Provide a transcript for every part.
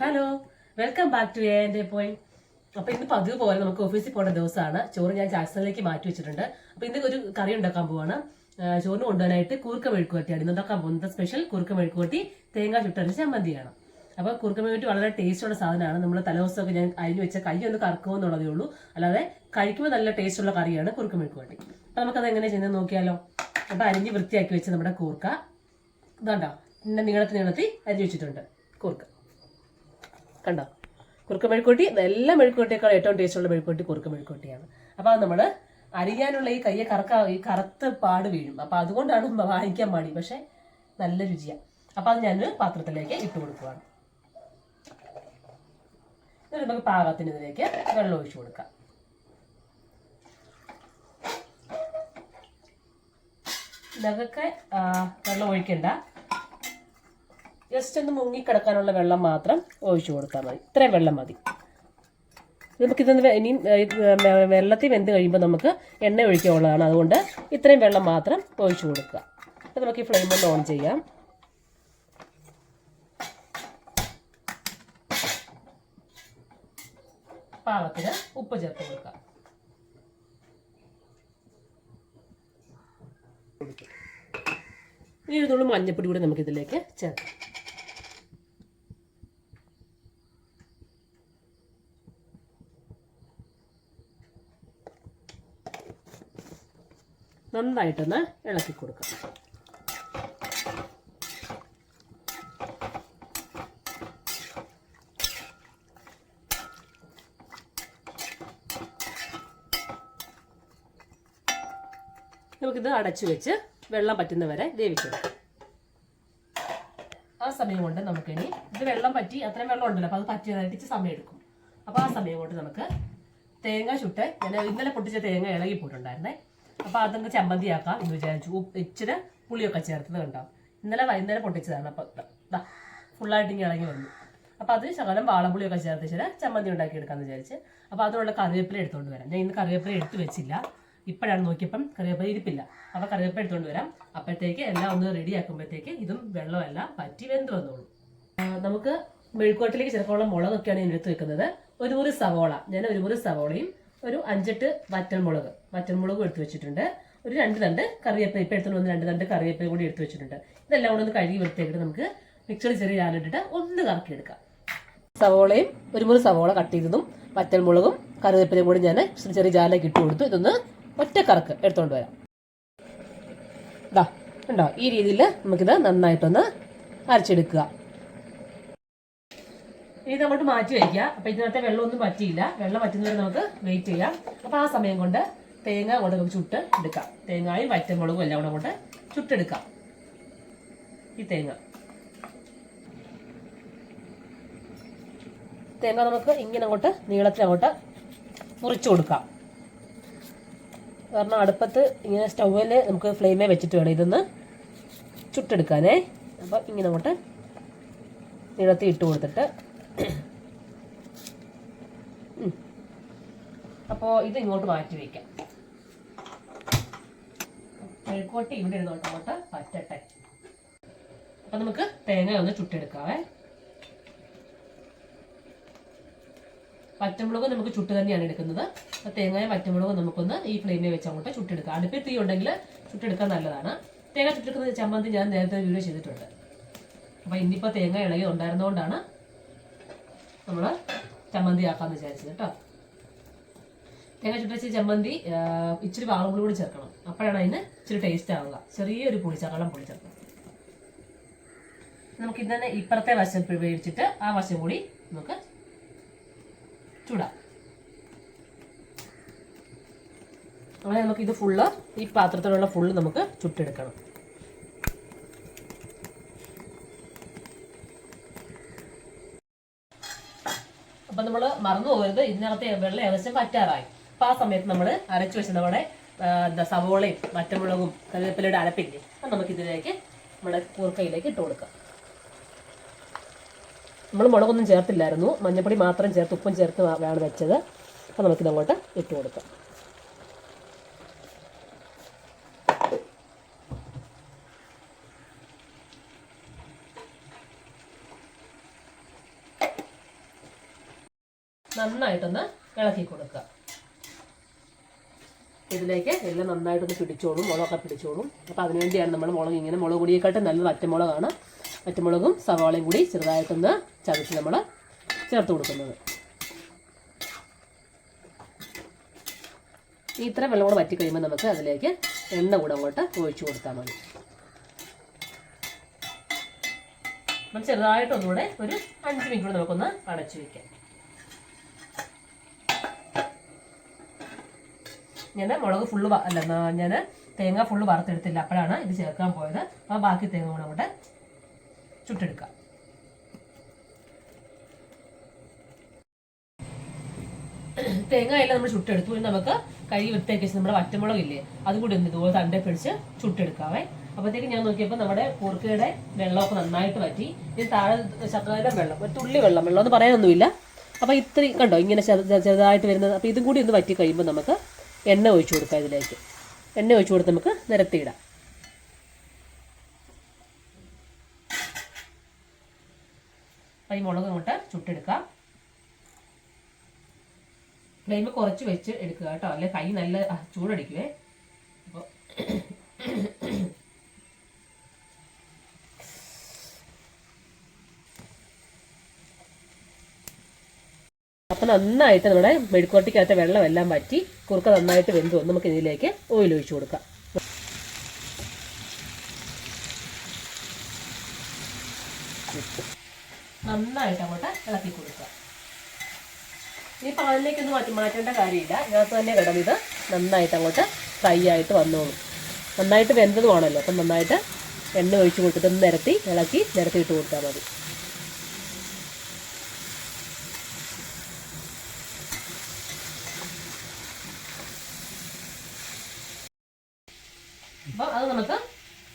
Hello welcome back to എന്റെ പോയി അപ്പൊ ഇന്ന് പതിവ് പോലെ നമുക്ക് ഓഫീസിൽ പോകേണ്ട ദിവസമാണ് ചോറ് ഞാൻ ചാക്സണിലേക്ക് മാറ്റി വെച്ചിട്ടുണ്ട്. അപ്പൊ ഇന്ന് ഒരു കറി ഉണ്ടാക്കാൻ പോവാണ്. ചോറിന് കൊണ്ടുപോകാനായിട്ട് കുറുക്ക മെഴുക്കുവരട്ടിയാണ്. ഇന്ന് ഉണ്ടാക്കാൻ പോകുന്നത് സ്പെഷ്യൽ കുറുക്ക മെഴുക്കുവരട്ടി തേങ്ങ ചുട്ടരച്ച് ചമ്മന്തിയാണ്. അപ്പൊ കുറുക്ക മെഴുക്കുവരട്ടി വളരെ ടേസ്റ്റുള്ള സാധനമാണ്. നമ്മൾ തലേദിവസമൊക്കെ ഞാൻ അരിഞ്ഞു വെച്ച കൈ ഒന്ന് കറക്കുമോ എന്നുള്ളതേ ഉള്ളൂ. അല്ലാതെ കഴിക്കുമ്പോൾ നല്ല ടേസ്റ്റുള്ള കറിയാണ് കുറുക്ക മെഴുക്കുവരട്ടി. അപ്പൊ നമുക്കത് എങ്ങനെ ചെയ്യുന്നത് നോക്കിയാലോ. അപ്പൊ അരിഞ്ഞ് വൃത്തിയാക്കി വെച്ച നമ്മുടെ കൂർക്ക. ഇതാണ്ടോ നീളത്തിൽ നീളത്തിൽ അരിഞ്ഞു വെച്ചിട്ടുണ്ട്. കൂർക്ക. കണ്ടോ? കുറുക്ക മെഴുക്കോട്ടി എല്ലാ മെഴുക്കോട്ടിയേക്കാൾ ഏറ്റവും ടേസ്റ്റുള്ള മെഴുക്കോട്ടി കുറുക്ക മെഴുക്കോട്ടിയാണ് അപ്പോൾ അത് നമ്മൾ അരിയാനുള്ള ഈ കയ്യെ കറക്ക ഈ കറുത്ത പാട് വീഴും. അപ്പോൾ അതുകൊണ്ടാണ് വാങ്ങിക്കാൻ മടി പക്ഷേ നല്ല രുചിയാണ് അപ്പോൾ അത് ഞാൻ പാത്രത്തിലേക്ക് ഇട്ട് കൊടുക്കുവാണ്. നമുക്ക് പാകത്തിന് ഇതിലേക്ക് വെള്ളം ഒഴിച്ചു കൊടുക്കാം. ഇതൊക്കെ വെള്ളം ഒഴിക്കണ്ട. ജസ്റ്റ് ഒന്ന് മുങ്ങിക്കിടക്കാനുള്ള വെള്ളം മാത്രം ഒഴിച്ചു കൊടുത്താൽ മതി. ഇത്രയും വെള്ളം മതി. നമുക്കിതൊന്ന് ഇനിയും വെള്ളത്തിൽ വെന്ത് കഴിയുമ്പോൾ നമുക്ക് എണ്ണ ഒഴിക്കാനുള്ളതാണ്. അതുകൊണ്ട് ഇത്രയും വെള്ളം മാത്രം ഒഴിച്ചു കൊടുക്കുക. അപ്പോൾ നമുക്ക് ഈ ഫ്ലെയിം ഒന്ന് ഓൺ ചെയ്യാം. പാകത്തിന് ഉപ്പ് ചേർത്ത് കൊടുക്കുക. ഇനി ഒരു തുള്ളി മഞ്ഞപ്പൊടി കൂടി നമുക്കിതിലേക്ക് ചേർക്കാം. നന്നായിട്ടൊന്ന് ഇളക്കി കൊടുക്കാം. നമുക്കിത് അടച്ചു വെച്ച് വെള്ളം പറ്റുന്നവരെ വേവിച്ചെടുക്കാം. ആ സമയം കൊണ്ട് നമുക്കിനി ഇത് വെള്ളം പറ്റി അത്രയും വെള്ളം ഉണ്ടല്ലോ അപ്പോൾ അത് പറ്റിയതായിട്ട് സമയം എടുക്കും. അപ്പോൾ ആ സമയം കൊണ്ട് നമുക്ക് തേങ്ങ ചുട്ട് ഞാൻ ഇന്നലെ പൊട്ടിച്ച തേങ്ങ ഇളകി പോയിട്ടുണ്ടായിരുന്നേ. അപ്പോൾ അതങ്ങ് ചമ്മന്തിയാക്കാം എന്ന് വിചാരിച്ചു. ഇച്ചിരി പുളിയൊക്കെ ചേർത്തത് കണ്ടാവും ഇന്നലെ വൈകുന്നേരം പൊട്ടിച്ചതാണ്. അപ്പോൾ ഫുള്ളായിട്ട് ഇങ്ങനെ ഇറങ്ങി വന്നു. അപ്പോൾ അത് ശകലം വാളപ്പുളിയൊക്കെ ചേർത്ത് ചില ചമ്മന്തി ഉണ്ടാക്കി എടുക്കാമെന്ന് വിചാരിച്ച്. അപ്പോൾ അതിനുള്ള കറിവേപ്പില എടുത്തുകൊണ്ട് വരാം. ഞാൻ ഇന്ന് കറിവേപ്പില എടുത്തു വെച്ചില്ല. ഇപ്പോഴാണ് നോക്കിയപ്പം കറിവേപ്പില ഇരിപ്പില്ല. അപ്പോൾ കറിവേപ്പില എടുത്തുകൊണ്ട് വരാം. അപ്പോഴത്തേക്ക് എല്ലാം ഒന്ന് റെഡി ആക്കുമ്പോഴത്തേക്ക് ഇതും വെള്ളമെല്ലാം പറ്റി വെന്ത് വന്നോളൂ. നമുക്ക് മെഴുക്കോട്ടിലേക്ക് ചിലപ്പോൾ മുളകൊക്കെയാണ് ഞാൻ എടുത്ത് വെക്കുന്നത്. ഒരു മുറി സവോള. ഞാൻ ഒരു മുറി സവോളയും ഒരു അഞ്ചെട്ട് വറ്റൽമുളക്. വറ്റൽമുളകും എടുത്തു വെച്ചിട്ടുണ്ട്. ഒരു രണ്ട് തണ്ട് കറിവേപ്പില ഇപ്പം എടുത്തു വന്ന് രണ്ട് തണ്ട് കറിവേപ്പില കൂടി എടുത്തു വെച്ചിട്ടുണ്ട്. ഇതെല്ലാം കൂടെ ഒന്ന് കഴുകി വൃത്തിയാക്കിയിട്ട് നമുക്ക് മിക്സറിൽ ചെറിയ ആലിട്ടിട്ട് ഒന്ന് കറക്കിയെടുക്കാം. സവോളയും ഒരു മുറി സവോള കട്ട് ചെയ്തതും വറ്റൽമുളകും കറിവേപ്പിലയും കൂടി ഞാൻ ചെറിയ ജാലിലേക്ക് ഇട്ട് കൊടുത്തു. ഇതൊന്ന് ഒറ്റ കറക്ക് എടുത്തുകൊണ്ട് വരാം. ഇതാ ഉണ്ടോ ഈ രീതിയിൽ നമുക്കിത് നന്നായിട്ടൊന്ന് അരച്ചെടുക്കുക. ഇനി അങ്ങോട്ട് മാറ്റി വയ്ക്കുക. അപ്പൊ ഇതിനകത്തെ വെള്ളമൊന്നും പറ്റിയില്ല. വെള്ളം പറ്റുന്നവരെ നമുക്ക് വെയിറ്റ് ചെയ്യാം. അപ്പൊ ആ സമയം കൊണ്ട് തേങ്ങ കൊണ്ട് നമുക്ക് ചുട്ട് എടുക്കാം. തേങ്ങായും വറ്റമുളകും എല്ലാം കൂടെ കൊണ്ട് ചുട്ടെടുക്കാം. ഈ തേങ്ങ. തേങ്ങ നമുക്ക് ഇങ്ങനെ അങ്ങോട്ട് നീളത്തിൽ അങ്ങോട്ട് മുറിച്ചു കൊടുക്കാം. കാരണം അടുപ്പത്ത് ഇങ്ങനെ സ്റ്റൗവിൽ നമുക്ക് ഫ്ലെയിമേ വെച്ചിട്ട് വേണം ഇതൊന്ന് ചുട്ടെടുക്കാനേ. അപ്പം ഇങ്ങനെ അങ്ങോട്ട് നീളത്തിൽ ഇട്ട് കൊടുത്തിട്ട് അപ്പോൾ ഇത് ഇങ്ങോട്ട് മാറ്റി വയ്ക്കാം മെഴുക്കോട്ടി ഇവിടെ ഇരുന്നോട്ട് അങ്ങോട്ട് പറ്റട്ടെ അപ്പം നമുക്ക് തേങ്ങ ഒന്ന് ചുട്ടെടുക്കാവേ. പച്ചമുളക് നമുക്ക് ചുട്ട് തന്നെയാണ് എടുക്കുന്നത്. അപ്പോൾ തേങ്ങയും പച്ചമുളകും നമുക്കൊന്ന് ഈ ഫ്ലെയിമിൽ വെച്ച് അങ്ങോട്ട് ചുട്ടെടുക്കാം. അടുപ്പിൽ തീ ഉണ്ടെങ്കിൽ ചുട്ടെടുക്കാൻ നല്ലതാണ്. തേങ്ങ ചുട്ടെടുക്കുന്ന ചമ്മന്തി ഞാൻ നേരത്തെ വീഡിയോ ചെയ്തിട്ടുണ്ട്. അപ്പോൾ ഇന്നിപ്പോൾ തേങ്ങ ഇളകി ഉണ്ടായിരുന്നതുകൊണ്ടാണ് നമ്മൾ ചമ്മന്തി ആക്കാമെന്ന് വിചാരിച്ചത് കേട്ടോ. തേങ്ങ ചുട്ടച്ച ചമ്മന്തി ഇച്ചിരി വാളമ്പുളി കൂടി ചേർക്കണം. അപ്പോഴാണ് അതിന് ഇച്ചിരി ടേസ്റ്റ് ആവുക. ചെറിയൊരു പുളി ചകളം പുളി ചേർക്കണം നമുക്ക് ഇന്നെ ഇപ്പുറത്തെ വശം വേവിച്ചിട്ട് ആ വശം കൂടി നമുക്ക് ചൂടാം. അങ്ങനെ നമുക്ക് ഇത് ഫുള്ള് ഈ പാത്രത്തിലുള്ള ഫുള്ള് നമുക്ക് ചുട്ടെടുക്കണം. അപ്പൊ നമ്മൾ മറന്നു പോകരുത്. ഇതിനകത്ത് വെള്ളം ഏകദേശം പറ്റാറായി അപ്പൊ ആ സമയത്ത് നമ്മൾ അരച്ചു വെച്ച നമ്മുടെ എന്താ സവോളയും മറ്റമുളകും കറിവേപ്പിലയുടെ അരപ്പില്ലേ അത് നമുക്ക് ഇതിലേക്ക് നമ്മുടെ കൂർക്കയിലേക്ക് ഇട്ട് കൊടുക്കാം. നമ്മൾ മുളകൊന്നും ചേർത്തില്ലായിരുന്നു. മഞ്ഞപ്പൊടി മാത്രം ചേർത്ത് ഉപ്പും ചേർത്ത് വേണം വെച്ചത്. അപ്പോൾ നമുക്കിതങ്ങോട്ട് ഇട്ട് കൊടുക്കാം. നന്നായിട്ടൊന്ന് ഇളക്കി കൊടുക്കുക ഇതിലേക്ക് എല്ലാം നന്നായിട്ടൊന്ന് പിടിച്ചോളും മുളകൊക്കെ പിടിച്ചോളും. അപ്പോൾ അതിനുവേണ്ടിയാണ് നമ്മൾ മുളക് ഇങ്ങനെ മുളക് പൊടിയെക്കാട്ടും നല്ലത് അറ്റമുളകാണ് അറ്റമുളകും സവാളയും കൂടി ചെറുതായിട്ടൊന്ന് ചതച്ച് നമ്മൾ ചേർത്ത് കൊടുക്കുന്നത്. ഈ ഇത്ര വെള്ളം കൂടെ വറ്റി കഴിയുമ്പോൾ നമുക്ക് അതിലേക്ക് എണ്ണ കൂടെ അങ്ങോട്ട് ഒഴിച്ചു കൊടുത്താൽ മതി. ചെറുതായിട്ടൊന്നുകൂടെ ഒരു അഞ്ച് മിനിറ്റ് കൂടെ നമുക്കൊന്ന് അടച്ചു വയ്ക്കാം ഞാൻ മുളക് ഫുള്ള് അല്ല ഞാൻ തേങ്ങ ഫുള്ള് വറുത്തെടുത്തില്ല. അപ്പോഴാണ് ഇത് ചേർക്കാൻ പോയത്. അപ്പോൾ ബാക്കി തേങ്ങ കൂടെ അങ്ങോട്ട് ചുട്ടെടുക്കാം. തേങ്ങ എല്ലാം നമ്മൾ ചുട്ടെടുത്തു. ഇനി നമുക്ക് കഴുകി വൃത്തിയാക്കി നമ്മുടെ വറ്റമുളക് ഇല്ലേ അതും കൂടി ഒന്ന് ഇതുപോലെ തണ്ടേ പിടിച്ച് ചുട്ടെടുക്കാവേ. അപ്പോഴത്തേക്ക് ഞാൻ നോക്കിയപ്പോൾ നമ്മുടെ കൂർക്കയുടെ വെള്ളമൊക്കെ നന്നായിട്ട് പറ്റി ഇത് താഴെ ശകലം വെള്ളം ഒരു തുള്ളി വെള്ളം വെള്ളം എന്ന് പറയാനൊന്നുമില്ല. അപ്പോൾ ഇത്രയും കണ്ടോ ഇങ്ങനെ ചെറുതായിട്ട് വരുന്നത്. അപ്പോൾ ഇതും കൂടി ഒന്ന് വറ്റി കഴിയുമ്പോൾ നമുക്ക് എണ്ണ ഒഴിച്ചു കൊടുക്കുക ഇതിലേക്ക്. എണ്ണ ഒഴിച്ചു കൊടുത്ത് നമുക്ക് നിരത്തിയിടാം. ഈ മുളക് ഇങ്ങോട്ട് ചുട്ടെടുക്കാം. ഫ്ലെയിം കുറച്ച് വെച്ച് എടുക്കുക കേട്ടോ. അല്ലെ? കൈ നല്ല ചൂടടിക്കുവേ. അപ്പോൾ അപ്പം നന്നായിട്ട് നമ്മുടെ മെഴുക്കോട്ടിക്കകത്തെ വെള്ളമെല്ലാം വറ്റി കുറുക്ക നന്നായിട്ട് വെന്ത് വന്ന് നമുക്ക് ഇതിലേക്ക് ഓയിൽ ഒഴിച്ചു കൊടുക്കാം. നന്നായിട്ട് അങ്ങോട്ട് ഇളക്കി കൊടുക്കുക ഈ പാലിലേക്കൊന്നും മാറ്റി മാറ്റേണ്ട കാര്യമില്ല. ഇതിനകത്ത് തന്നെ കിടന്ന് ഇത് നന്നായിട്ട് അങ്ങോട്ട് ഫ്രൈ ആയിട്ട് വന്നോളൂ. നന്നായിട്ട് വെന്തതുമാണല്ലോ. അപ്പം നന്നായിട്ട് എണ്ണ ഒഴിച്ച് കൊടുത്തിട്ട് നിരത്തി ഇളക്കി നിരത്തിയിട്ട് കൊടുത്താൽ മതി. അപ്പം അത് നമുക്ക്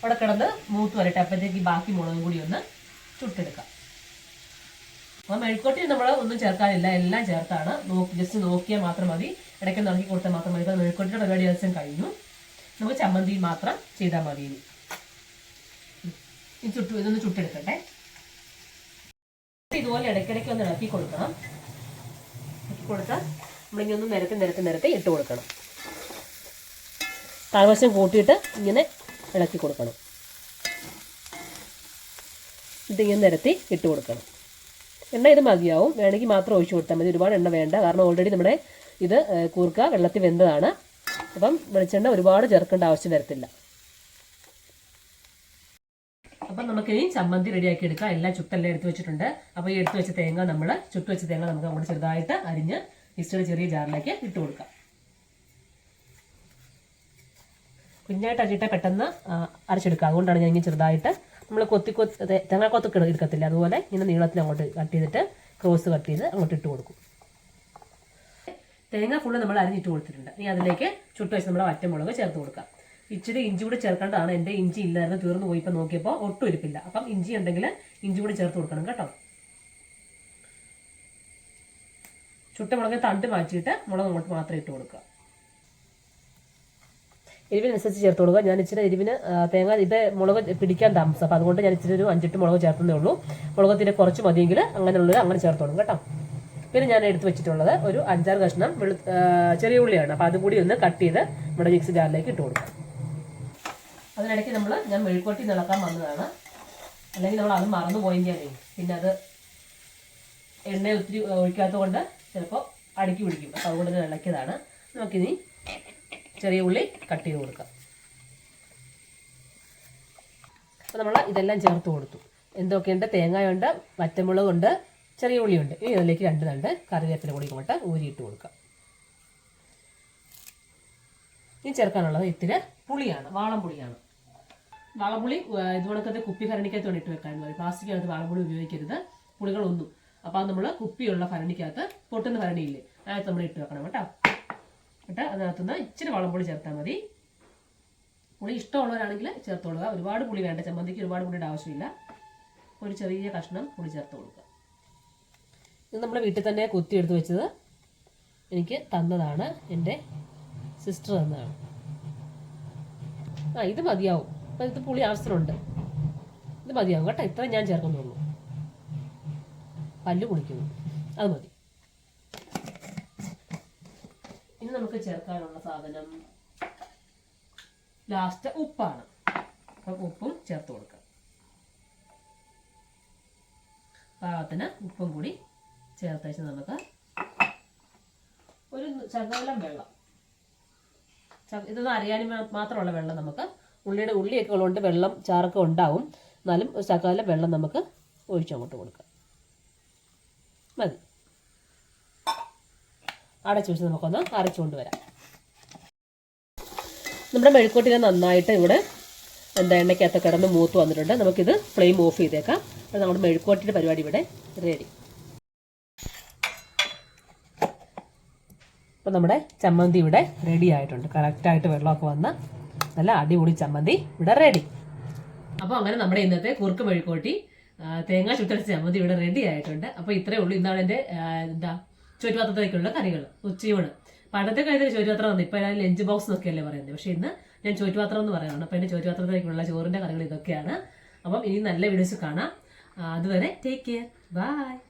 അവിടെ കിടന്ന് മൂത്ത് വരട്ടെ. അപ്പോഴത്തേക്ക് ബാക്കി മുളകും കൂടി ഒന്ന് ചുട്ടെടുക്കാം. അപ്പം മെഴുക്കോട്ടി നമ്മൾ ഒന്നും ചേർക്കാനില്ല. എല്ലാം ചേർത്താണ്. നോക്കി ജസ്റ്റ് നോക്കിയാൽ മാത്രം മതി. ഇടയ്ക്ക് നിറക്കി കൊടുത്താൽ മാത്രം മതി. ഇപ്പം മെഴുക്കോട്ടിയുടെ പരിപാടി ദിവസം കഴിഞ്ഞു. നമുക്ക് ചമ്മന്തി മാത്രം ചെയ്താൽ മതി ഇനി. ഈ ചുട്ടു ഇതൊന്ന് ചുട്ടെടുക്കട്ടെ. ഇതുപോലെ ഇടയ്ക്കിടയ്ക്ക് ഒന്ന് ഇളക്കി കൊടുക്കണം. ഇളക്കി കൊടുത്താൽ നമ്മളിങ്ങനെ ഒന്ന് നിരത്തി നിരത്തി നിരത്തി ഇട്ട് കൊടുക്കണം. താഴ്വശം കൂട്ടിയിട്ട് ഇങ്ങനെ ഇളക്കി കൊടുക്കണം. ഇതിങ്ങനെ നിരത്തി ഇട്ട് കൊടുക്കണം. എണ്ണ ഇത് മതിയാവും. വേണമെങ്കിൽ മാത്രം ഒഴിച്ചു കൊടുത്താൽ മതി. ഒരുപാട് എണ്ണ വേണ്ട. കാരണം ഓൾറെഡി നമ്മുടെ ഇത് കൂർക്ക വെള്ളത്തിൽ വെന്തതാണ്. അപ്പം വെളിച്ചെണ്ണ ഒരുപാട് ചേർക്കേണ്ട ആവശ്യം വരത്തില്ല. അപ്പം ഈ ചമ്മന്തി റെഡിയാക്കി എടുക്കാം. എല്ലാം ചുട്ടെല്ലാം എടുത്ത് വെച്ചിട്ടുണ്ട്. അപ്പോൾ ഈ എടുത്ത് വെച്ച തേങ്ങ നമ്മൾ ചുട്ട് വെച്ച തേങ്ങ നമുക്ക് അങ്ങോട്ട് ചെറുതായിട്ട് അരിഞ്ഞ് മിക്സിയുടെ ചെറിയ ജാറിലേക്ക് ഇട്ട് കൊടുക്കാം. കുഞ്ഞായിട്ട് അരിഞ്ഞിട്ട് പെട്ടെന്ന് അരച്ചെടുക്കുക. അതുകൊണ്ടാണ് ഞാൻ ഇങ്ങനെ ചെറുതായിട്ട് നമ്മൾ കൊത്തി കൊത്തി തേങ്ങ കൊത്തൊക്കെ എടുക്കത്തില്ല? അതുപോലെ ഇങ്ങനെ നീളത്തിൽ അങ്ങോട്ട് കട്ട് ചെയ്തിട്ട് ക്രോസ് കട്ട് ചെയ്ത് അങ്ങോട്ട് ഇട്ട് കൊടുക്കും. തേങ്ങ ഫുള്ള് നമ്മൾ അരിഞ്ഞിട്ട് കൊടുത്തിട്ടുണ്ട്. ഇനി അതിലേക്ക് ചുട്ട് വെച്ച് നമ്മുടെ വറ്റമുളക് ചേർത്ത് കൊടുക്കാം. ഇച്ചിരി ഇഞ്ചി കൂടി ചേർക്കേണ്ടതാണ്. എന്റെ ഇഞ്ചി ഇല്ലായിരുന്നു തീർന്നു പോയി. നോക്കിയപ്പോൾ ഒട്ടും ഇരിപ്പില്ല. അപ്പം ഇഞ്ചി ഉണ്ടെങ്കിൽ ഇഞ്ചി കൂടി ചേർത്ത് കൊടുക്കണം കേട്ടോ. ചുട്ട മുളക് തണ്ട് മാറ്റിയിട്ട് മുളക് അങ്ങോട്ട് മാത്രം ഇട്ട് കൊടുക്കുക. എരിവിനനുസരിച്ച് ചേർത്ത് കൊടുക്കുക ഞാൻ ഇച്ചിരി എരിവിന് തേങ്ങ ഇത് മുളക് പിടിക്കാൻ താമസം. അപ്പോൾ അതുകൊണ്ട് ഞാൻ ഇച്ചിരി ഒരു അഞ്ചെട്ട് മുളക് ചേർത്തതേ ഉള്ളൂ. മുളകത്തിന് കുറച്ച് മതിയെങ്കിൽ അങ്ങനെയുള്ളത് അങ്ങനെ ചേർത്തോളും കേട്ടോ. പിന്നെ ഞാൻ എടുത്ത് വെച്ചിട്ടുള്ളത് ഒരു അഞ്ചാറ് കഷ്ണം വെളു ചെറിയ ഉള്ളിയാണ്. അപ്പോൾ അതും കൂടി ഒന്ന് കട്ട് ചെയ്ത് നമ്മുടെ മിക്സി ജാറിലേക്ക് ഇട്ട് കൊടുക്കാം. അതിനിടയ്ക്ക് നമ്മൾ ഞാൻ മെഴുക്കോട്ടി നിളക്കാൻ വന്നതാണ്. അല്ലെങ്കിൽ നമ്മൾ അത് മറന്നു പോയെങ്കിലേ പിന്നെ അത് എണ്ണ ഒത്തിരി ഒഴിക്കാത്തത് കൊണ്ട് ചിലപ്പോൾ അടുക്കി പിടിക്കും. അപ്പോൾ അതുകൊണ്ട് ഇളക്കിയതാണ്. നമുക്കിനി ചെറിയ ഉള്ളി കട്ട് ചെയ്ത് കൊടുക്കാം. അപ്പോൾ നമ്മൾ ഇതെല്ലാം ചേർത്ത് കൊടുത്തു. എന്തൊക്കെയുണ്ട്? തേങ്ങയുണ്ട് വറ്റമുളകുണ്ട് ചെറിയ ഉള്ളിയുണ്ട്. ഇനി ഇതിലേക്ക് രണ്ട് നണ്ട് കറിവേപ്പില കൂടി ഇങ്ങോട്ട് ഊരിയിട്ട് കൊടുക്കാം. ഇനി ചേർക്കാനുള്ളത് ഇത്തിരി പുളിയാണ് വാളം പുളിയാണ്. വാളപ്പുളി ഇതുപോലത്തെ കുപ്പി ഭരണിക്കകത്ത് ഇട്ട് വെക്കാൻ പറയും പ്ലാസ്റ്റിക്കകത്ത് വാളപ്പുളി ഉപയോഗിക്കരുത്. പുളികളൊന്നും. അപ്പോൾ അത് നമ്മൾ കുപ്പിയുള്ള ഭരണിക്കകത്ത് പൊട്ടുന്ന ഭരണിയില്ലേ അതിനകത്ത് നമ്മൾ ഇട്ട് വെക്കണം കേട്ടോ. എന്നിട്ട് അതിനകത്തുനിന്ന് ഇച്ചിരി വളംപുളി ചേർത്താൽ മതി. പുളി ഇഷ്ടമുള്ളവരാണെങ്കിൽ ചേർത്തോളുക. ഒരുപാട് പുളി വേണ്ട. ചമ്മന്തിക്ക് ഒരുപാട് പുളിയുടെ ആവശ്യമില്ല. ഒരു ചെറിയ കഷ്ണം പുളി ചേർത്ത് കൊടുക്കുക. ഇത് നമ്മുടെ വീട്ടിൽ തന്നെ കുത്തി എടുത്ത് വെച്ചത് എനിക്ക് തന്നതാണ്. എന്റെ സിസ്റ്റർ തന്നതാണ്. ആ ഇത് മതിയാവും. അപ്പം ഇത് പുളി ആവശ്യമുണ്ട്. ഇത് മതിയാവും കേട്ടോ. ഇത്ര ഞാൻ ചേർക്കുന്നുള്ളൂ. പല്ല് കുളിക്കുന്നു അത് മതി ഇനി നമുക്ക് ചേർക്കാനുള്ള സാധനം ലാസ്റ്റ് ഉപ്പാണ്. അപ്പം ഉപ്പും ചേർത്ത് കൊടുക്കാം. പാകത്തിന് ഉപ്പും കൂടി ചേർത്ത് വെച്ച് നമുക്ക് ഒരു ശകലം വെള്ളം. ഇതൊന്നും അറിയാനും മാത്രമുള്ള വെള്ളം നമുക്ക് ഉള്ളിയുടെ ഉള്ളിയൊക്കെ ഉള്ളതുകൊണ്ട് വെള്ളം ചാറൊക്കെ ഉണ്ടാവും. എന്നാലും ഒരു ശകലം വെള്ളം നമുക്ക് ഒഴിച്ചങ്ങോട്ട് കൊടുക്കാം. മതി. അടച്ചു വെച്ച് നമുക്കൊന്ന് അരച്ചുകൊണ്ട് വരാം നമ്മുടെ മെഴുക്കോട്ടിനെ നന്നായിട്ട് ഇവിടെ എന്താ എണ്ണയ്ക്കകത്ത് കിടന്ന് മൂത്ത് വന്നിട്ടുണ്ട്. നമുക്കിത് ഫ്ലെയിം ഓഫ് ചെയ്തേക്കാം. അപ്പോൾ നമ്മുടെ മെഴുക്കോട്ടിന്റെ പരിപാടി ഇവിടെ റെഡി അപ്പോൾ നമ്മുടെ ചമ്മന്തി ഇവിടെ റെഡി ആയിട്ടുണ്ട്. കറക്റ്റായിട്ട് വെള്ളമൊക്കെ വന്ന് നല്ല അടിപൊളി ചമ്മന്തി ഇവിടെ റെഡി അപ്പോൾ അങ്ങനെ നമ്മുടെ ഇന്നത്തെ കുറുക്ക് മെഴുക്കോട്ടി തേങ്ങ ചുട്ടരച്ച ചമ്മന്തി ഇവിടെ റെഡി ആയിട്ടുണ്ട്. അപ്പോൾ ഇത്രയേ ഉള്ളൂ. ഇന്നാണ് എന്റെ എന്താ ചോറ്റുപാത്രത്തിലേക്കുള്ള കറികൾ ഉച്ചയൂണ് പണ്ടത്തെ കഴിഞ്ഞ ചോറ്റുപാത്രം വന്നു. ഇപ്പോൾ ഞാൻ ലഞ്ച് ബോക്സ് എന്നൊക്കെയല്ലേ പറയുന്നത് പക്ഷേ ഇന്ന് ഞാൻ ചോറ്റുപാത്രം എന്ന് പറയുന്നത് അപ്പോൾ എന്റെ ചോറ്റുപാത്രത്തിലേക്കുള്ള ചോറിന്റെ കറികൾ ഇതൊക്കെയാണ്. അപ്പം ഇനി നല്ല വീഡിയോസ് കാണാം. അതുവരെ ടേക്ക് കെയർ ബൈ